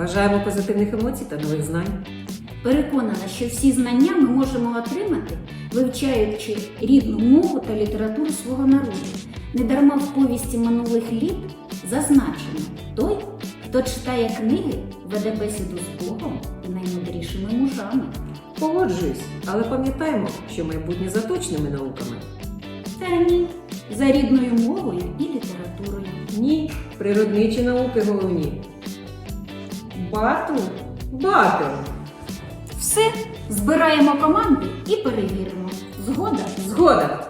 Бажаємо позитивних емоцій та нових знань. Переконана, що всі знання ми можемо отримати, вивчаючи рідну мову та літературу свого народу. Недарма в повісті минулих літ зазначено той, хто читає книги, веде бесіду з Богом і наймудрішими мужами. Погоджуюсь, але пам'ятаємо, що майбутнє за точними науками. Та ні, за рідною мовою і літературою. Ні, природничі науки головні. Бату? Бати. Все, збираємо команди і перевіримо. Згода? Згода!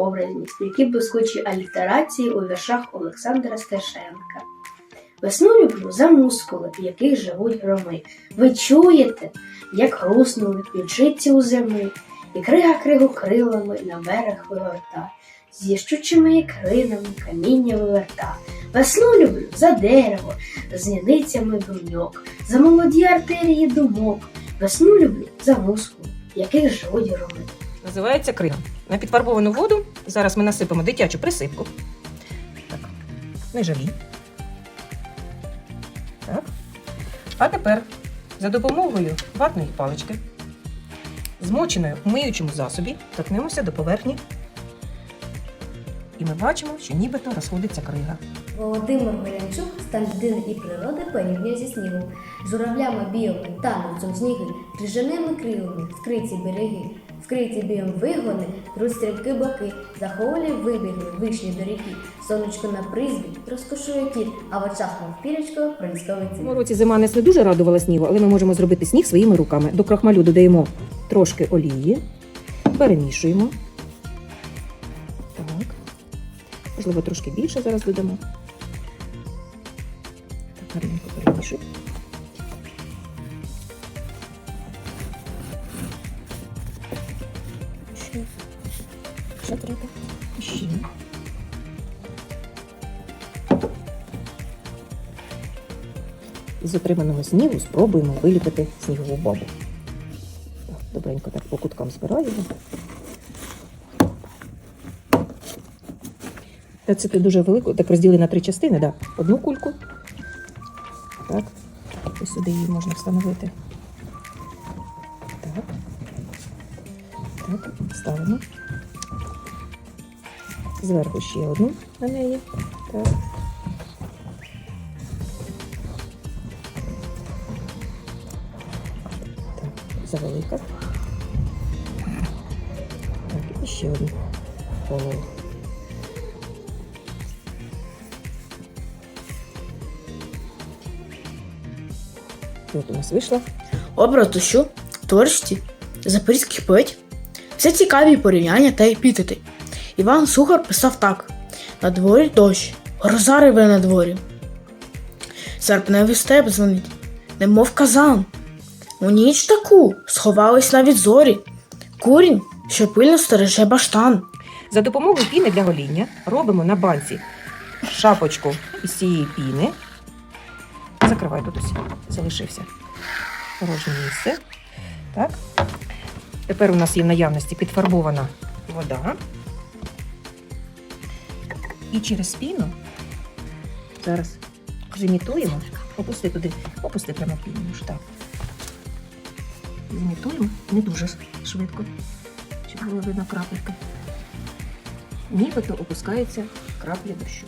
Образність, які блискучі алітерації у віршах Олександра Стешенка. Весну люблю за мускули, в яких живуть громи. Ви чуєте, як хруснули ключиці у зими, і крига кригу крилами на берег виверта, з ящучими ікринами каміння виверта. Весну люблю за дерево, з зіницями бруньок, за молоді артерії думок. Весну люблю за мускули, в яких живуть громи. Називається крига. На підфарбовану воду зараз ми насипемо дитячу присипку. Так, не жалій. Так. А тепер за допомогою ватної палички, змоченої в миючому засобі, торкнемося до поверхні. І ми бачимо, що нібито розходиться крига. Володимир Мелянчук стан людини і природи порівнює зі снігом, журавлями білими, танцем сніги, крижаними крилами, вкриті береги, вкриті бієм вигони, стрибки боки, захолі вибігли, вийшли до ріки, сонечко на призбі, розкошує кіт, а в очах мов пірочко пролісковий цьому році зима не дуже радувала снігу, але ми можемо зробити сніг своїми руками. До крахмалю додаємо трошки олії, перемішуємо. Так. Можливо, трошки більше зараз додамо. Так, гарненько Ще, ще треба. Ще. Із отриманого снігу спробуємо виліпити снігову бабу. Добренько так по куткам збираємо. Це дуже велику, так розділи на три частини, да. Одну кульку. Так. Ось сюди її можна встановити. Так. Так, ставимо. Зверху ще одну на неї. Так. Так, завелика. Так, і ще одну голову. От у нас вийшла. Образ дощу, творчості запорізьких поетів. Все цікаві порівняння та епітети. Іван Сухар писав так: На дворі дощ, гроза реве на дворі. Серпневий степ дзвонить, немов казан. У ніч таку сховались навіть зорі. Курінь, що пильно стереже баштан. За допомогою піни для гоління робимо на банці шапочку із цієї піни. Закривай тут залишився порожнє місце. Так. Тепер у нас є в наявності підфарбована вода. І через піну зараз зімітуємо. Опусти туди, опусти прямо піну, так. Зімітуємо не дуже швидко, щоб було видно крапельки нібито опускаються краплі дощу.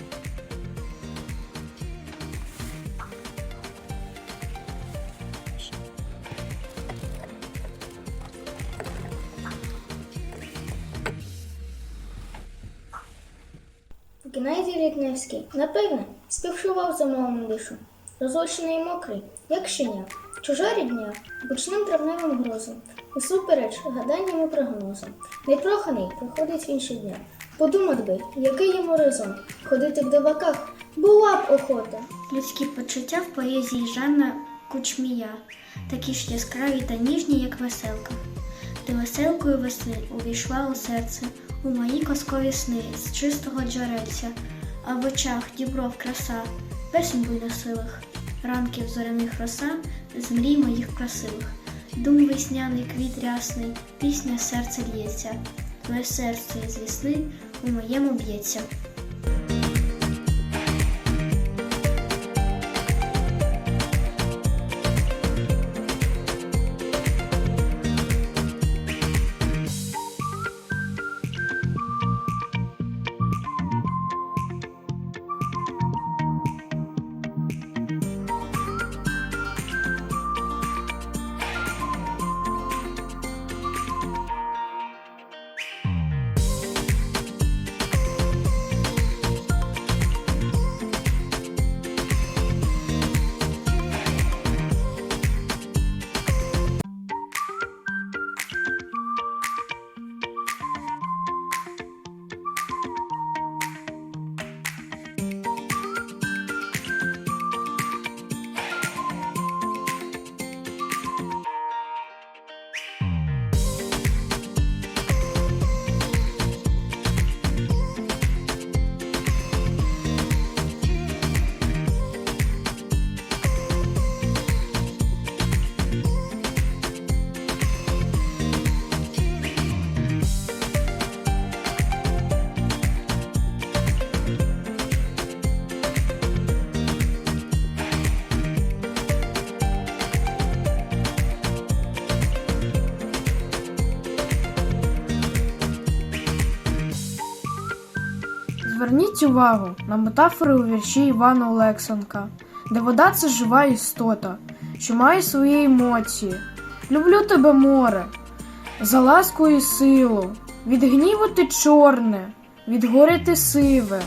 Геннадій напевне, співчував за малим дишу. Розлучений і мокрий, як щеня, чужа рідня, гучним травневим грозом, усупереч гаданням і прогнозам. Непроханий приходить інші дня. Подумать би, який йому резон ходити в диваках, Була б охота. Людські почуття в поезії Жанна Кучмія, такі ж яскраві та ніжні, як веселка. Ти веселкою весни увійшла у серце, у мої казкові сни з чистого джерельця, а в очах дібров краса, песень буй на силах, ранків зоряних роса, з мрій моїх красивих. Дум весняний квіт рясний, пісня серце лється, твоє серце з весни у моєму б'ється. Зверніть увагу на метафори у вірші Івана Олексанка, де вода це жива істота, що має свої емоції. Люблю тебе, море, за ласку і силу, від гніву ти чорне, від горя ти сиве,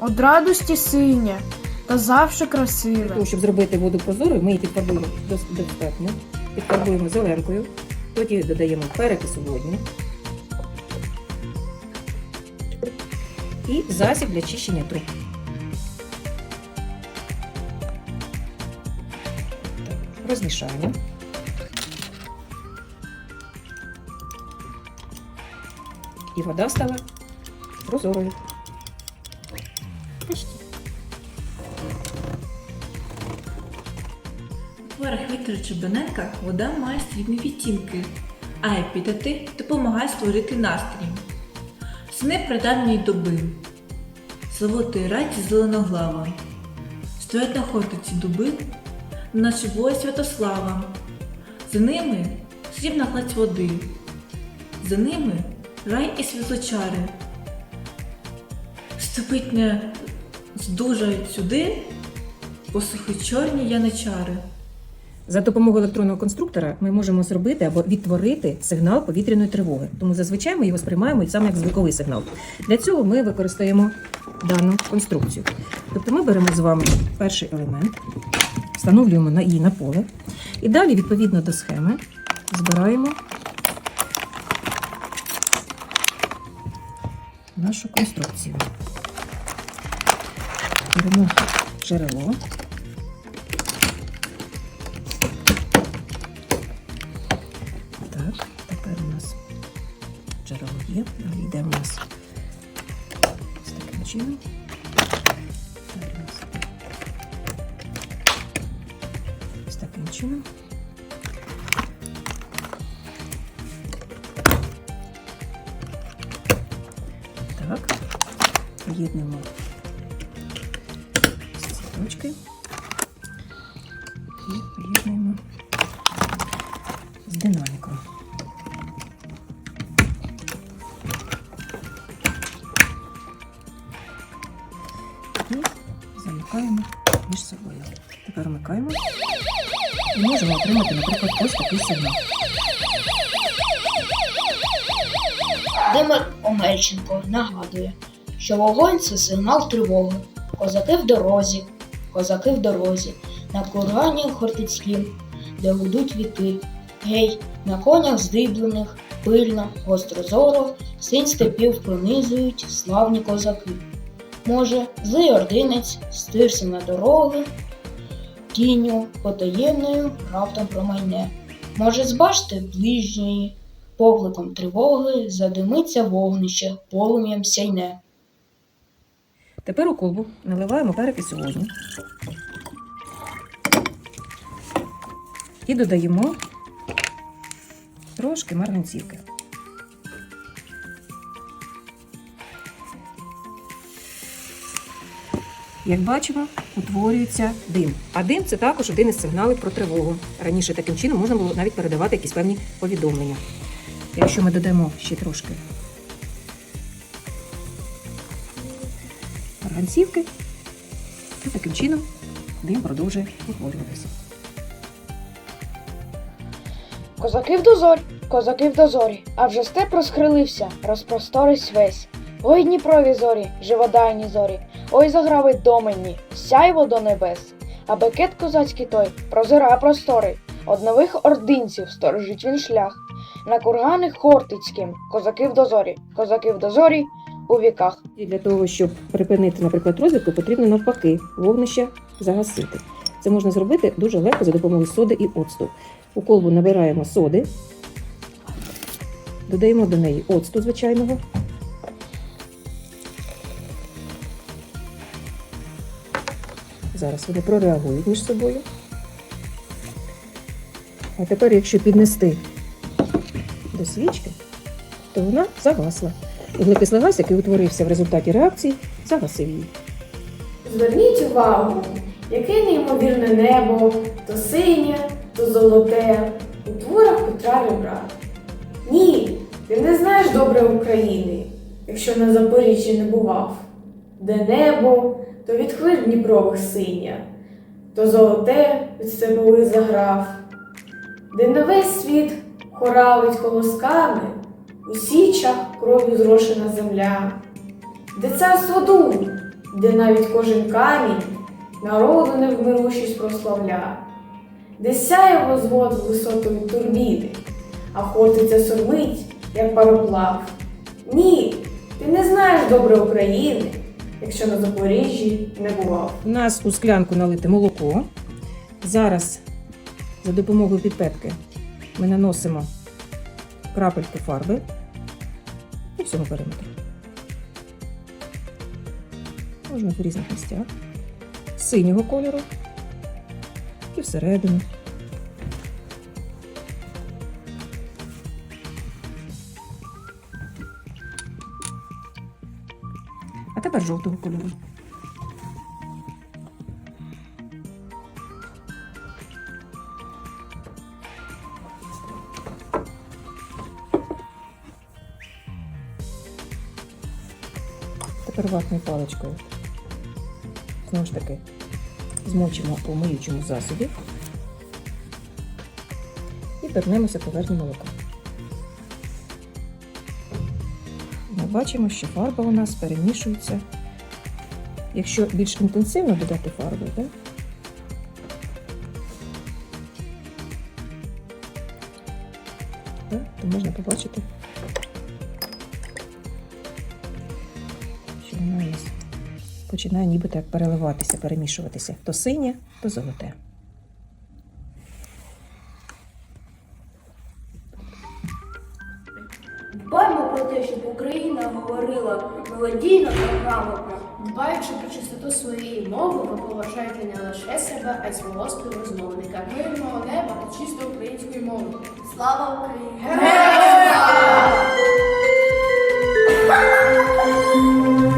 од радості синє та завше красиве. Того, щоб зробити воду прозорою, ми її підфарбуємо дос- достатньо. Підфарбуємо зеленкою, тоді додаємо перекису водню. І засіб для чищення труб. Розмішаємо. І вода стала прозорою. У творах Віктора Чебаненка вода має срібні відтінки, а епітети допомагають створити настрій. Сни прадавньої доби. Солотої раті зеленоглава. Стоять на хортиці дуби, наче воя Святослава. За ними срібна гладь води. За ними рай і світлочари. Ступить здужають сюди, посухи чорні яничари. За допомогою електронного конструктора ми можемо зробити або відтворити сигнал повітряної тривоги. Тому зазвичай ми його сприймаємо саме як звуковий сигнал. Для цього ми використаємо дану конструкцію. Тобто ми беремо з вами перший елемент, встановлюємо її на поле, і далі, відповідно до схеми, збираємо нашу конструкцію. Беремо джерело. Так, поєднуємо ці точки і поєднуємо з динаміком. І замикаємо між собою. Тепер вмикаємо і можемо отримати, наприклад, ось такий сигнал. Димир Омельченко нагадує, що вогонь це сигнал тривоги. Козаки в дорозі, козаки в дорозі, на кургані хортицьким, де гудуть віки. Гей, на конях здиблених, пильно, гострозоро, синь степів пронизують славні козаки. Може, злий ординець стирся на дороги, тінню потаємною раптом промайне. Може, з башти ближньої, покликом тривоги задимиться вогнище, полум'ям сяйне. Тепер у колбу наливаємо перекись вогню. І додаємо трошки марганцівки. Як бачимо, утворюється дим. А дим це також один із сигналів про тривогу. Раніше таким чином можна було навіть передавати якісь певні повідомлення. Якщо ми додамо ще трошки марганцівки, то таким чином дим продовжує утворюватися. Козаки в дозорі, козаки в дозорі, а вже степ розхрилився, розпросторись весь. Ой, Дніпрові зорі, живодайні зорі, ой заграви доменні, сяйво до небес. А бекет козацький той прозира простори, од нових ординців сторожить він шлях. На кургани Хортицьким, козаки в дозорі, козаки в дозорі у віках. І для того, щоб припинити, наприклад, розвідку, потрібно навпаки вогнище загасити. Це можна зробити дуже легко за допомогою соди і оцту. У колбу набираємо соди, додаємо до неї оцту звичайного. Зараз вони прореагують між собою. А тепер, якщо піднести свічки, то вона загасла. Вуглекислий газ, який утворився в результаті реакції, загасив її. Зверніть увагу, яке неймовірне небо, то синє, то золоте, у творах Петра Ребра. Ні, ти не знаєш добре України, якщо на Запоріжжі не бував. Де небо, то від хвиль Дніпрових синя, то золоте від степових заграв, де на весь світ хоралить колосками, у січах кров'ю зрошена земля, де царство дум, де навіть кожен камінь народу невмирущість прославля, де сяє возвод високої турбіни, а хортиця сурмить, як пароплав. Ні, ти не знаєш добре України, якщо на Запоріжжі не бував. У нас у склянку налите молоко. Зараз за допомогою підпетки ми наносимо крапельки фарби по всьому периметру. Можна в різних місцях. Синього кольору і всередину. А тепер жовтого кольору. Тепер паличкою. Знову ж таки, змочимо у миючому засобі і торкнемося поверхні молока. Ми бачимо, що фарба у нас перемішується. Якщо більш інтенсивно додати фарби, так, то можна побачити, починає нібито як переливатися, перемішуватися. То синє, то золоте. Дбаймо про те, щоб Україна говорила мелодійно та грамотно. Дбаючи про чистоту своєї мови, ви поважаєте не лише себе, а й свого співрозмовника. Мирного неба та чисто української мови. Слава Україні! Героям слава!